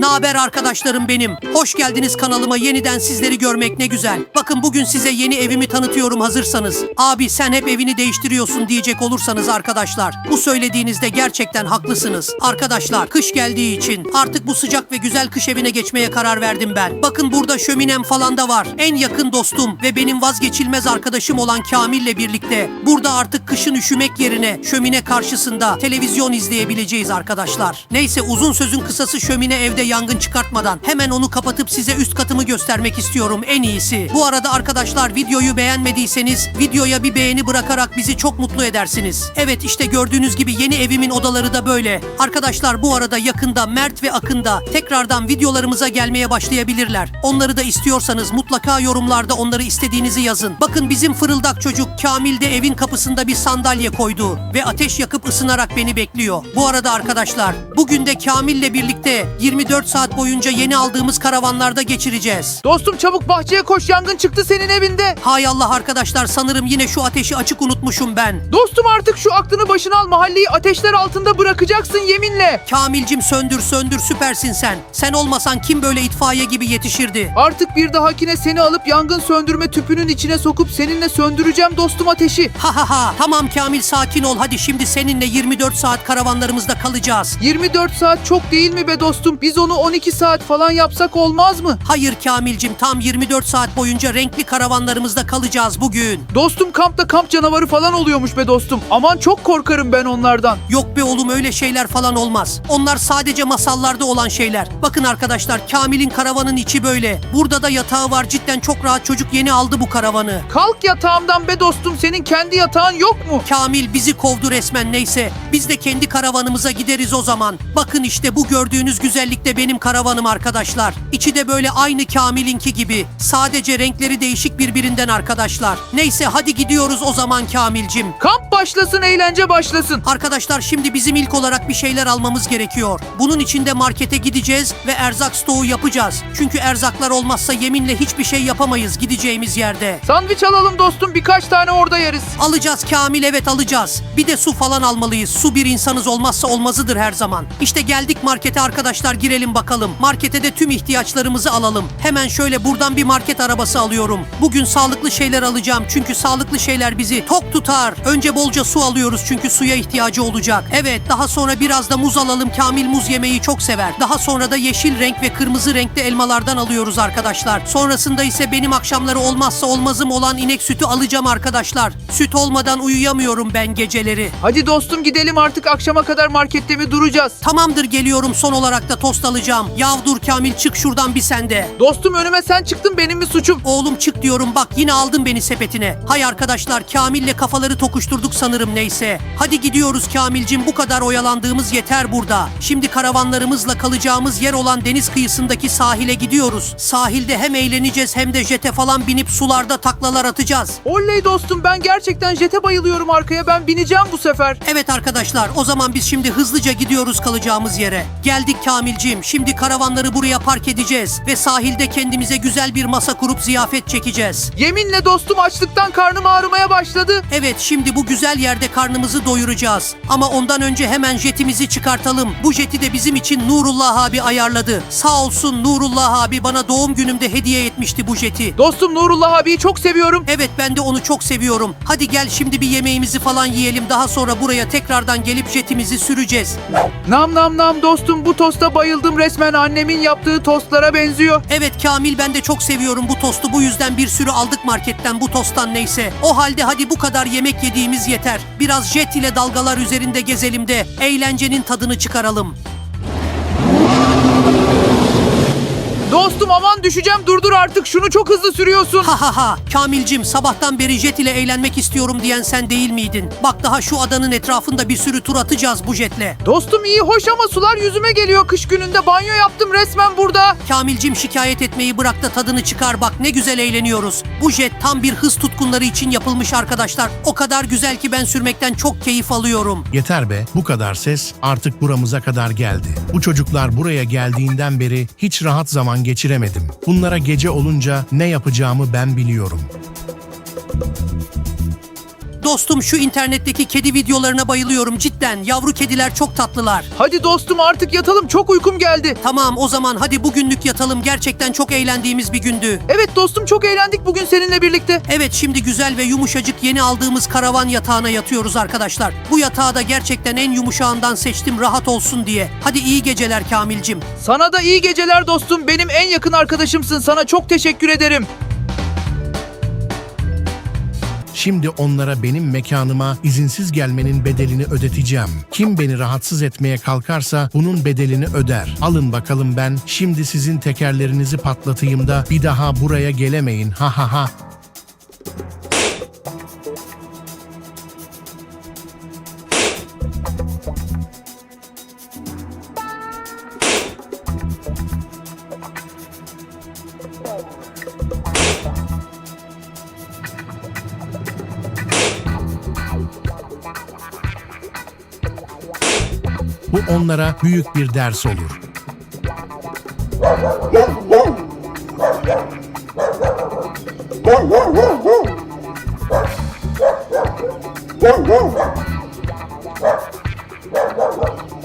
Ne haber arkadaşlarım benim? Hoş geldiniz kanalıma yeniden sizleri görmek ne güzel. Bakın bugün size yeni evimi tanıtıyorum hazırsanız. Abi sen hep evini değiştiriyorsun diyecek olursanız arkadaşlar. Bu söylediğinizde gerçekten haklısınız. Arkadaşlar kış geldiği için artık bu sıcak ve güzel kış evine geçmeye karar verdim ben. Bakın burada şöminem falan da var. En yakın dostum ve benim vazgeçilmez arkadaşım olan Kamil'le birlikte burada artık kışın üşümek yerine şömine karşısında televizyon izleyebileceğiz arkadaşlar. Neyse uzun sözün kısası şömine evde yangın çıkartmadan hemen onu kapatıp size üst katımı göstermek istiyorum en iyisi. Bu arada arkadaşlar videoyu beğenmediyseniz videoya bir beğeni bırakarak bizi çok mutlu edersiniz. Evet işte gördüğünüz gibi yeni evimin odaları da böyle. Arkadaşlar bu arada yakında Mert ve Akın'da tekrardan videolarımıza gelmeye başlayabilirler. Onları da istiyorsanız mutlaka yorumlarda onları istediğinizi yazın. Bakın bizim fırıldak çocuk Kamil de evin kapısında bir sandalye koydu ve ateş yakıp ısınarak beni bekliyor. Bu arada arkadaşlar bugün de Kamil'le birlikte 24 saat boyunca yeni aldığımız karavanlarda geçireceğiz. Dostum çabuk bahçeye koş yangın çıktı senin evinde. Hay Allah arkadaşlar sanırım yine şu ateşi açık unutmuşum ben. Dostum artık şu aklını başına al mahalleyi ateşler altında bırakacaksın yeminle. Kamilcim söndür söndür süpersin sen. Sen olmasan kim böyle itfaiye gibi yetişirdi? Artık bir dahakine seni alıp yangın söndürme tüpünün içine sokup seninle söndüreceğim dostum ateşi. Ha ha ha tamam Kamil sakin ol hadi şimdi seninle 24 saat karavanlarımızda kalacağız. 24 saat çok değil mi be dostum? Biz onu 12 saat falan yapsak olmaz mı? Hayır Kamilcim tam 24 saat boyunca renkli karavanlarımızda kalacağız bugün. Dostum kampta kamp canavarı falan oluyormuş be dostum. Aman çok korkarım ben onlardan. Yok be oğlum öyle şeyler falan olmaz. Onlar sadece masallarda olan şeyler. Bakın arkadaşlar Kamil'in karavanın içi böyle. Burada da yatağı var cidden çok rahat çocuk yeni aldı bu karavanı. Kalk yatağımdan be dostum senin kendi yatağın yok mu? Kamil bizi kovdu resmen neyse. Biz de kendi karavanımıza gideriz o zaman. Bakın işte bu gördüğünüz güzellikte benim karavanım arkadaşlar. İçi de böyle aynı Kamil'inki gibi. Sadece renkleri değişik birbirinden arkadaşlar. Neyse hadi gidiyoruz o zaman Kamilcim. Kamp başlasın eğlence başlasın. Arkadaşlar şimdi bizim ilk olarak bir şeyler almamız gerekiyor. Bunun için de markete gideceğiz ve erzak stoğu yapacağız. Çünkü erzaklar olmazsa yeminle hiçbir şey yapamayız gideceğimiz yerde. Sandviç alalım dostum birkaç tane orada yeriz. Alacağız Kamil evet alacağız. Bir de su falan almalıyız. Su bir insanız olmazsa olmazıdır her zaman. İşte geldik markete arkadaşlar girelim bakalım. Markete de tüm ihtiyaçlarımızı alalım. Hemen şöyle buradan bir market arabası alıyorum. Bugün sağlıklı şeyler alacağım çünkü sağlıklı şeyler bizi tok tutar. Önce bolca su alıyoruz çünkü suya ihtiyacı olacak. Evet daha sonra biraz da muz alalım. Kamil muz yemeyi çok sever. Daha sonra da yeşil renk ve kırmızı renkli elmalardan alıyoruz arkadaşlar. Sonrasında ise benim akşamları olmazsa olmazım olan inek sütü alacağım arkadaşlar. Süt olmadan uyuyamıyorum ben geceleri. Hadi dostum gidelim artık akşama kadar markette mi duracağız? Tamamdır geliyorum son olarak da tost alacağım. Yav dur Kamil çık şuradan bir sende. Dostum önüme sen çıktın benim mi suçum? Oğlum çık diyorum bak yine aldın beni sepetine. Hay arkadaşlar Kamil'le kafaları tokuşturduk sanırım neyse. Hadi gidiyoruz Kamilcim bu kadar oyalandığımız yeter burada. Şimdi karavanlarımızla kalacağımız yer olan deniz kıyısındaki sahile gidiyoruz. Sahilde hem eğleneceğiz hem de jete falan binip sularda taklalar atacağız. Oley dostum ben gerçekten jete bayılıyorum arkaya ben bineceğim bu sefer. Evet arkadaşlar o zaman biz şimdi hızlıca gidiyoruz kalacağımız yere. Geldik Kamilcim şimdi karavanları buraya park edeceğiz ve sahilde kendimize güzel bir masa kurup ziyafet çekeceğiz. Yeminle dostum açlıktan karnım ağrımaya başladı. Evet şimdi bu güzel yerde karnımızı doyuracağız. Ama ondan önce hemen jetimizi çıkartalım. Bu jeti de bizim için Nurullah abi ayarladı. Sağ olsun Nurullah abi bana doğum günümde hediye etmişti bu jeti. Dostum Nurullah abiyi çok seviyorum. Evet ben de onu çok seviyorum. Hadi gel şimdi bir yemeğimizi falan yiyelim. Daha sonra buraya tekrardan gelip jetimizi süreceğiz. Nam nam nam dostum bu tosta bayıldım resmen annemin yaptığı tostlara benziyor. Evet Kamil ben de çok seviyorum bu tostu. Bu yüzden bir sürü aldık marketten bu tosttan neyse. O halde hadi bu kadar yemek yediğimiz yeter. Biraz jet ile dalgalar üzerinde gezelim de eğlencenin tadını çıkaralım. Dostum aman düşeceğim durdur artık şunu çok hızlı sürüyorsun. Ha ha ha Kamilcim sabahtan beri jet ile eğlenmek istiyorum diyen sen değil miydin? Bak daha şu adanın etrafında bir sürü tur atacağız bu jetle. Dostum iyi hoş ama sular yüzüme geliyor kış gününde banyo yaptım resmen burada. Kamilcim şikayet etmeyi bırak da tadını çıkar bak ne güzel eğleniyoruz. Bu jet tam bir hız tutkunları için yapılmış arkadaşlar. O kadar güzel ki ben sürmekten çok keyif alıyorum. Yeter be, bu kadar ses artık buramıza kadar geldi. Bu çocuklar buraya geldiğinden beri hiç rahat zaman geçiremedim. Bunlara gece olunca ne yapacağımı ben biliyorum. Dostum şu internetteki kedi videolarına bayılıyorum cidden. Yavru kediler çok tatlılar. Hadi dostum artık yatalım çok uykum geldi. Tamam o zaman hadi bugünlük yatalım. Gerçekten çok eğlendiğimiz bir gündü. Evet dostum çok eğlendik bugün seninle birlikte. Evet şimdi güzel ve yumuşacık yeni aldığımız karavan yatağına yatıyoruz arkadaşlar. Bu yatağı da gerçekten en yumuşağından seçtim rahat olsun diye. Hadi iyi geceler Kamilcim. Sana da iyi geceler dostum. Benim en yakın arkadaşımsın. Sana çok teşekkür ederim. Şimdi onlara benim mekanıma izinsiz gelmenin bedelini ödeteceğim. Kim beni rahatsız etmeye kalkarsa bunun bedelini öder. Alın bakalım ben şimdi sizin tekerlerinizi patlatayım da bir daha buraya gelemeyin. Ha ha ha. Bu onlara büyük bir ders olur.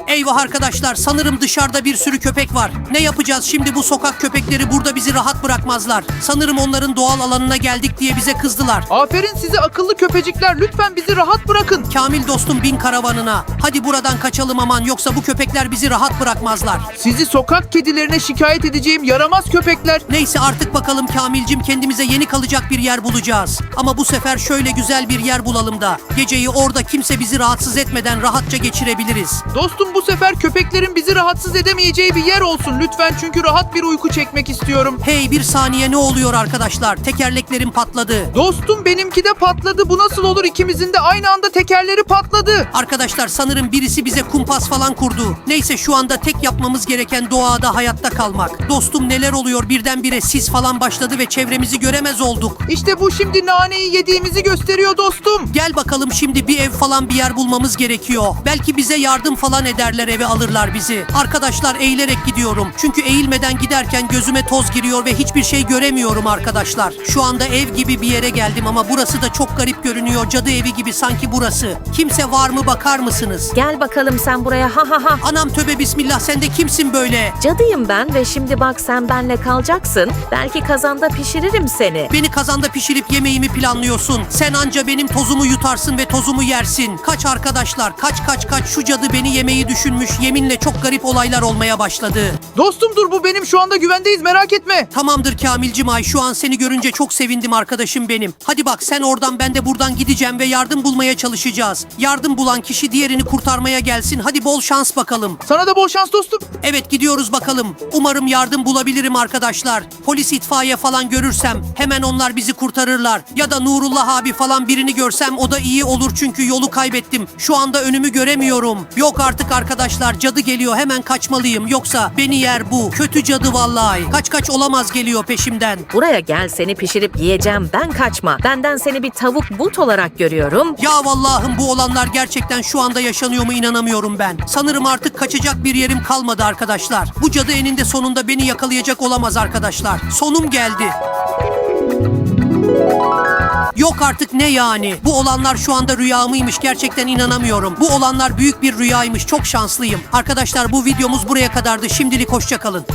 Eyvah arkadaşlar sanırım dışarıda bir sürü köpek var. Ne yapacağız şimdi bu sokak köpekleri burada bizi rahat bırakmazlar. Sanırım onların doğal alanına geldik diye bize kızdılar. Aferin size akıllı köpecikler. Lütfen bizi rahat bırakın. Kamil dostum bin karavanına. Hadi buradan kaçalım aman yoksa bu köpekler bizi rahat bırakmazlar. Sizi sokak kedilerine şikayet edeceğim yaramaz köpekler. Neyse artık bakalım Kamilcim kendimize yeni kalacak bir yer bulacağız. Ama bu sefer şöyle güzel bir yer bulalım da geceyi orada kimse bizi rahatsız etmeden rahatça geçirebiliriz. Dostum bu sefer köpeklerin bizi rahatsız edemeyeceği bir yer olsun lütfen çünkü rahat bir uyku çekmek istiyorum. Hey bir saniye ne oluyor arkadaşlar? Tekerleklerim patladı. Dostum benimki de patladı. Bu nasıl olur? İkimizin de aynı anda tekerleri patladı. Arkadaşlar sanırım birisi bize kumpas falan kurdu. Neyse şu anda tek yapmamız gereken doğada hayatta kalmak. Dostum neler oluyor birdenbire sis falan başladı ve çevremizi göremez olduk. İşte bu şimdi naneyi yediğimizi gösteriyor dostum. Gel bakalım şimdi bir ev falan bir yer bulmamız gerekiyor. Belki bize yardım falan ederler eve alırlar bizi. Arkadaşlar eğilerek gidiyorum. Çünkü eğilmeden giderken gözüme toz giriyor ve hiçbir şey göremiyorum arkadaşlar. Şu anda ev gibi bir yere geldim ama burası da çok garip görünüyor. Cadı evi gibi sanki burası. Kimse var mı bakar mısınız? Gel bakalım sen buraya ha ha ha. Anam töbe bismillah sen de kimsin böyle? Cadıyım ben ve şimdi bak sen benle kalacaksın. Belki kazanda pişiririm seni. Beni kazanda pişirip yemeğimi planlıyorsun. Sen anca benim tozumu yutarsın ve tozumu yersin. Kaç arkadaşlar kaç kaç kaç şu cadı beni düşünmüş. Yeminle çok garip olaylar olmaya başladı. Dostum dur bu benim şu anda güvendeyiz merak etme. Tamamdır Kamilcim Ay şu an seni görünce çok sevindim arkadaşım benim. Hadi bak sen oradan ben de buradan gideceğim ve yardım bulmaya çalışacağız. Yardım bulan kişi diğerini kurtarmaya gelsin. Hadi bol şans bakalım. Sana da bol şans dostum. Evet gidiyoruz bakalım. Umarım yardım bulabilirim arkadaşlar. Polis itfaiye falan görürsem hemen onlar bizi kurtarırlar. Ya da Nurullah abi falan birini görsem o da iyi olur çünkü yolu kaybettim. Şu anda önümü göremiyorum. Yok artık arkadaşlar cadı geliyor hemen kaçmalıyım. Yoksa beni yer bu. Kötü cadı vallahi. Kaç kaç olamaz geliyor peşimden. Buraya gel seni pişirip yiyeceğim ben kaçma. Benden seni bir tavuk but olarak görüyorum. Ya vallahım bu olanlar gerçekten şu anda yaşanıyor mu inanamıyorum ben. Sanırım artık kaçacak bir yerim kalmadı arkadaşlar. Bu cadı eninde sonunda beni yakalayacak olamaz arkadaşlar. Sonum geldi. Yok artık ne yani? Bu olanlar şu anda rüya mıymış gerçekten inanamıyorum. Bu olanlar büyük bir rüyaymış çok şanslıyım. Arkadaşlar bu videomuz buraya kadardı. Şimdilik hoşça kalın.